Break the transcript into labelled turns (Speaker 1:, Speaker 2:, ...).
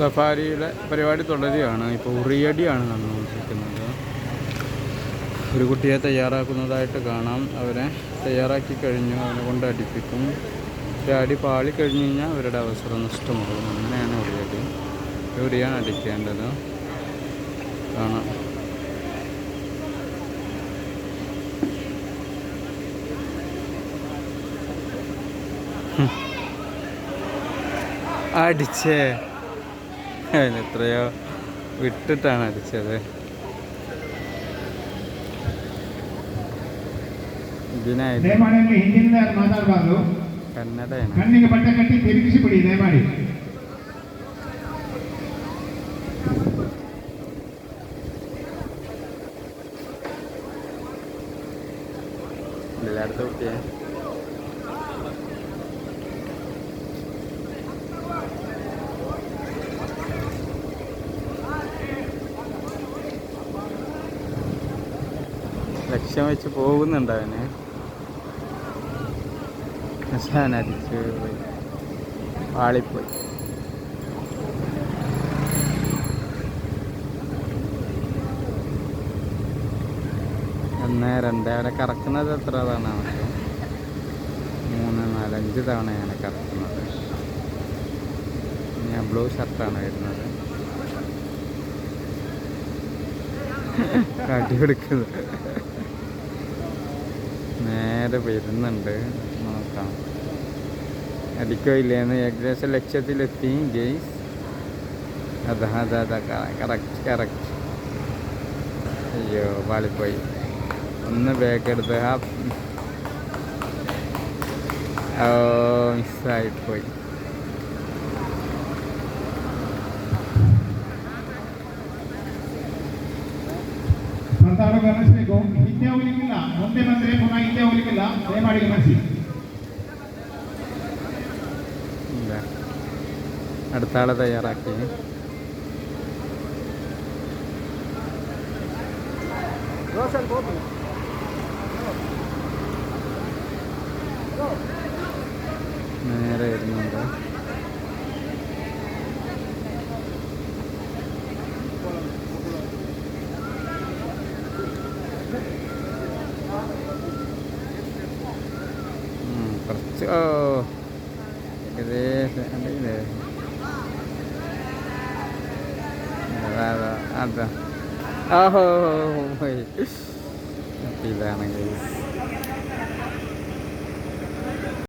Speaker 1: സഫാരിയുടെ പരിപാടി തുടരുകയാണ്. ഇപ്പോൾ ഉറിയടിയാണ് നടന്നുകൊണ്ടിരിക്കുന്നത്. ഒരു കുട്ടിയെ തയ്യാറാക്കുന്നതായിട്ട് കാണാം. അവരെ തയ്യാറാക്കി കഴിഞ്ഞു. അവനെ കൊണ്ട് അടിപ്പിക്കും. പക്ഷേ അടി പാളി കഴിഞ്ഞു കഴിഞ്ഞാൽ അവരുടെ അവസരം നഷ്ടമാകും. അങ്ങനെയാണ് ഉറിയടി. ഉറിയാണ് അടിക്കേണ്ടത്. കാണാം. അടിച്ചേ. എത്രയോ വിട്ടിട്ടാണ് അടിച്ചത്
Speaker 2: ഇതിനായിരുന്നു കന്നഡയാണ്
Speaker 1: എല്ലായിടത്തും കുട്ടിയെ ലക്ഷ്യം വെച്ച് പോകുന്നുണ്ട് അവന്. അടിച്ചു പോയി. പാളിപ്പോയി ഒന്ന് രണ്ട് അവിടെ കറക്കുന്നത് എത്ര തവണ മൂന്ന് നാലഞ്ച് തവണ തവണയാണ് കറക്കുന്നത്. ഞാൻ ബ്ലൂ ഷർട്ടാണ് വരുന്നത്. കാട്ടി കൊടുക്കുന്നത്. നേരെ വരുന്നുണ്ട്. നോക്കാം. അടിക്കില്ലേന്ന് ഏകദേശം ലക്ഷ്യത്തിലെത്തി. ഗെയ്സ്. അതാ അതാ അതാ. Correct correct. അയ്യോ പാളിപ്പോയി ഒന്ന് ബാക്ക് എടുത്ത്. ആ മിസ്സായിപ്പോയി.
Speaker 2: ഗണേശനിക്കും വിജ്ഞാപനിക്കില്ല മുഖ്യമന്ത്രി ದಯಮಾಡಿ ಗಮನಿಸಿ
Speaker 1: ഇല്ല അടുത്ത ആളെ തയ്യാറാക്കി നേരെ വരുന്നുണ്ട് കുറച്ച് ഓ. ഏകദേശം അതാ അതാ അതാ. ഓഹോ ഇതാണ് ഗൈസ്